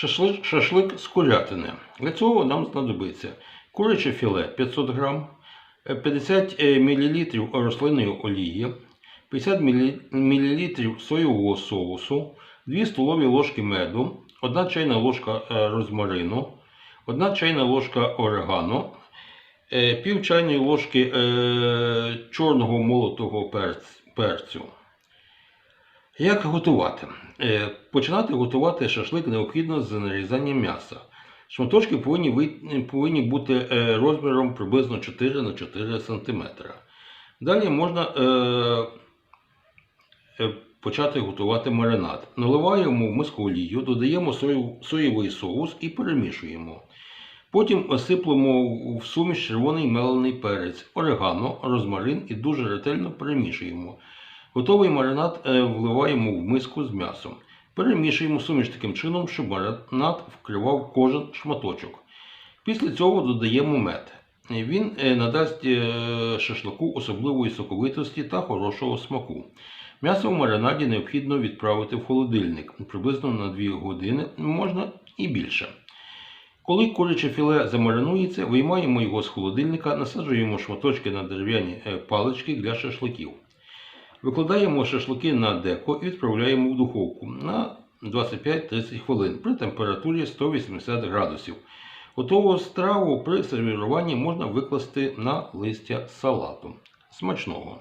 Шашлик, шашлик з курятини. Для цього нам знадобиться куряче філе 500 г, 50 мл рослинної олії, 50 мл соєвого соусу, 2 столові ложки меду, 1 чайна ложка е, розмарину, 1 чайна ложка орегано, е, пів чайної ложки е, чорного молотого перцю. Як готувати? Е, Починати готувати шашлик необхідно з нарізанням м'яса. Шматочки повинні, повинні бути е, розміром приблизно 4 на 4 см. Далі можна е, почати готувати маринад. Наливаємо в миску олію, додаємо соєвий соус і перемішуємо. Потім осиплемо в суміш червоний мелений перець, орегано, розмарин і дуже ретельно перемішуємо. Готовий маринад е, вливаємо в миску з м'ясом. Перемішуємо суміш таким чином, щоб маринад вкривав кожен шматочок. Після цього додаємо мед. Він е, надасть е, шашлику особливої соковитості та хорошого смаку. М'ясо в маринаді необхідно відправити в холодильник приблизно на 2 години, можна і більше. Коли куряче філе замаринується, виймаємо його з холодильника, насаджуємо шматочки на дерев'яні палички для шашликів. Викладаємо шашлики на деко і відправляємо в духовку на 25-30 хвилин при температурі 180 градусів. Готову страву при сервіруванні можна викласти на листя салату. Смачного!